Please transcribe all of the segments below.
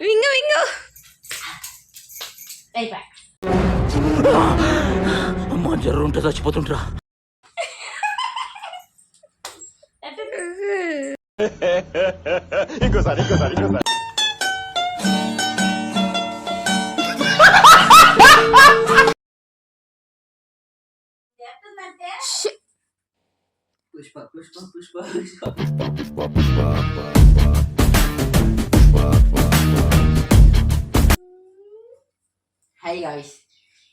Wing wing అమ్మా జర్ర ఉంటే చచ్చిపోతుంటరా పుష్ప పుష్ప పుష్ప పుష్ప హాయ్ గాయ్స్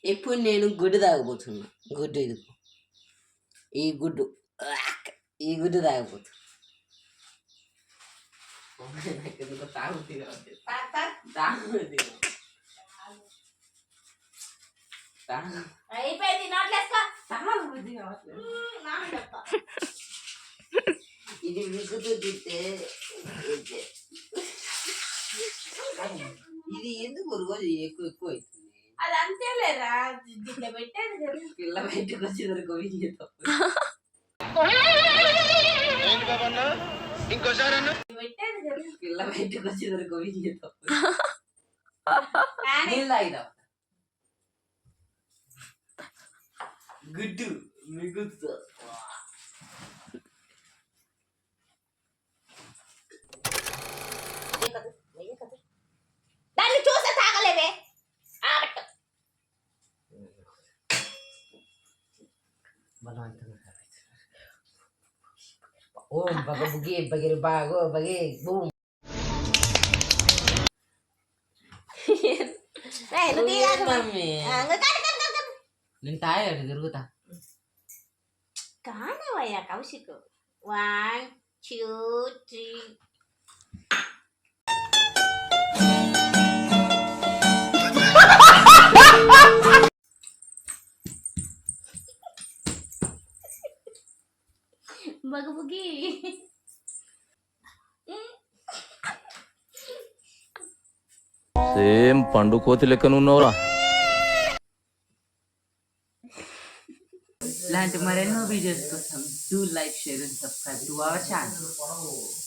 ఇప్పుడు నేను గుడ్డు తాగబోతున్నా. గుడ్డు ఇది ఈ గుడ్డు! ఈ గుడ్డు తాగబోతున్నా. ఇది. విసుగు తింటే ఇది. ఇది ఎందుకు రోజు ఎక్కువ ఎక్కువ అవుతుంది? పిల్ల బయటకు తప్పు. పెట్టేది కదా. పిల్ల బయటకు తప్పు. కానీ నీళ్ళు తాగిదా గుడ్డు మిగుతు. Malahan talaga. Om, bagabugi, bagir bago, bagir, boom. Eh, nanti kan mami. Enggak kan kan kan kan. Nanti ayo di geruta. Kana waya kau sih One, two. బగబుగి సేమ్ పండు కోతి లెక్కన ఉన్నవరా. ఇలాంటి మరెన్నో వీడియోస్ కోసం do like share and subscribe to our channel